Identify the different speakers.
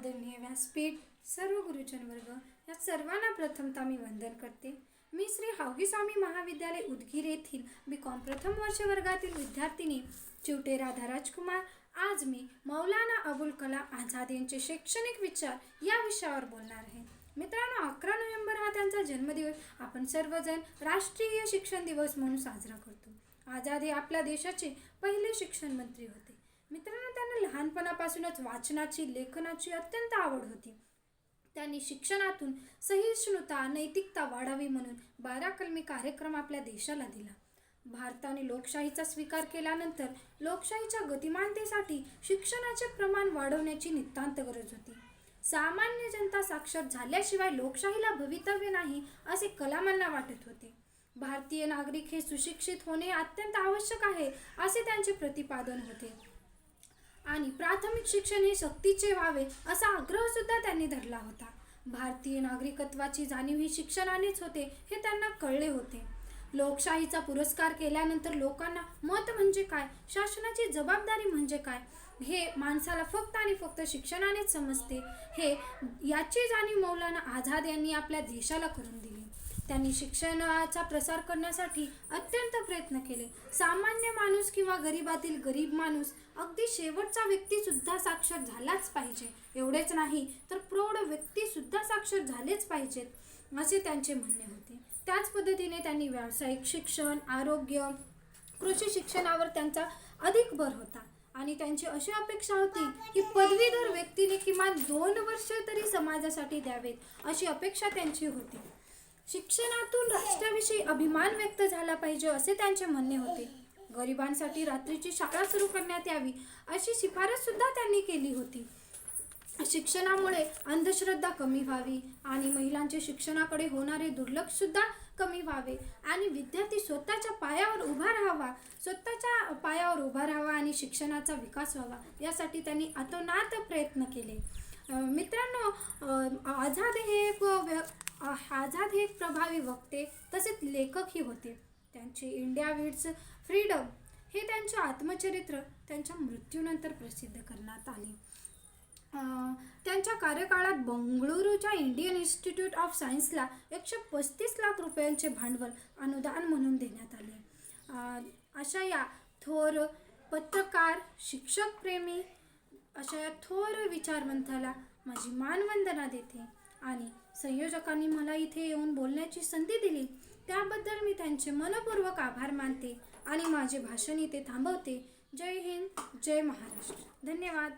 Speaker 1: आदरणीय व्यासपीठ सर्व गुरुजन वर्ग या सर्वांना प्रथमतः मी वंदन करते. मी श्री हावगी स्वामी महाविद्यालय उदगीर येथील बी कॉम प्रथम वर्ष वर्गातील विद्यार्थिनी चिवटे राधा राजकुमार. आज मी मौलाना अबुल कलाम आझाद यांचे शैक्षणिक विचार या विषयावर बोलणार आहे. मित्रांनो अकरा नोव्हेंबर हा त्यांचा जन्मदिवस. आपण सर्वजण राष्ट्रीय शिक्षण दिवस म्हणून साजरा करतो. आझाद हे आपल्या देशाचे पहिले शिक्षण मंत्री होते. लहानपणापासूनच वाचनाची लेखनाची अत्यंत आवड होती. त्यांनी शिक्षणातून सहिष्णुता नैतिकता वाढावी म्हणून बारा कलमी कार्यक्रम आपल्या देशाला दिला. भारताने लोकशाहीचा स्वीकार केल्यानंतर लोकशाहीच्या गतिमानतेसाठी शिक्षणाचे प्रमाण वाढवण्याची नितांत गरज होती. सामान्य जनता साक्षर झाल्याशिवाय लोकशाहीला भवितव्य नाही असे कलामांना वाटत होते. भारतीय नागरिक हे सुशिक्षित होणे अत्यंत आवश्यक आहे असे त्यांचे प्रतिपादन होते. आणि प्राथमिक शिक्षण हे सक्तीचे व्हावे असा आग्रह सुद्धा त्यांनी धरला होता. भारतीय नागरिकत्वाची जाणीव ही शिक्षणानेच होते हे त्यांना कळले होते. लोकशाहीचा पुरस्कार केल्यानंतर लोकांना मत म्हणजे काय? शासनाची जबाबदारी म्हणजे काय? हे माणसाला फक्त आणि फक्त शिक्षणानेच समजते. हे याची जाणीव मौलाना आझाद यांनी आपल्या देशाला करून दिली. त्यांनी शिक्षणाचा प्रसार करण्यासाठी अत्यंत प्रयत्न केले. सामान्य माणूस किंवा गरिबातील गरीब माणूस अगदी शेवटचा व्यक्ती सुद्धा साक्षर झालाच पाहिजे. एवढेच नाही तर प्रौढ व्यक्ती सुद्धा साक्षर झालेच पाहिजेत असे त्यांचे म्हणणे होते. त्याच पद्धतीने त्यांनी व्यावसायिक शिक्षण आरोग्य कृषी शिक्षणावर त्यांचा अधिक भर होता. आणि त्यांची अशी अपेक्षा होती की पदवीधर व्यक्तीने किमान दोन वर्ष तरी समाजासाठी द्यावेत अशी अपेक्षा त्यांची होती. शिक्षणातून राष्ट्राविषयी अभिमान व्यक्त झाला पाहिजे असे त्यांचे म्हणणे होते. गरिबांसाठी रात्रीची शाळा सुरू करण्यात यावी अशी शिफारस सुद्धा त्यांनी केली होती. शिक्षणामुळे अंधश्रद्धा कमी व्हावी आणि महिलांचे शिक्षणाकडे होणारे दुर्लक्ष सुद्धा कमी व्हावे आणि विद्यार्थी स्वतःच्या पायावर उभा राहावा स्वतःच्या पायावर उभा राहावा आणि शिक्षणाचा विकास व्हावा यासाठी त्यांनी अतोनात प्रयत्न केले. मित्रांनो आझाद हे एक व्य- आझाद हे एक प्रभावी वक्ते तसेच लेखकही होते. त्यांचे इंडिया विड्स फ्रीडम हे त्यांचे आत्मचरित्र त्यांच्या मृत्यूनंतर प्रसिद्ध करण्यात आले. त्यांच्या कार्यकाळात बंगळुरूच्या इंडियन इन्स्टिट्यूट ऑफ सायन्सला एकशे पस्तीस लाख रुपयांचे भांडवल अनुदान म्हणून देण्यात आले. अशा या थोर पत्रकार शिक्षकप्रेमी अशा या थोर विचारवंताला माझी मानवंदना देते. आणि संयोजकांनी मला इथे येऊन बोलण्याची संधी दिली. त्याबद्दल मी त्यांचे मनपूर्वक आभार मानते आणि माझे भाषण इथे थांबवते. जय हिंद जय महाराष्ट्र. धन्यवाद.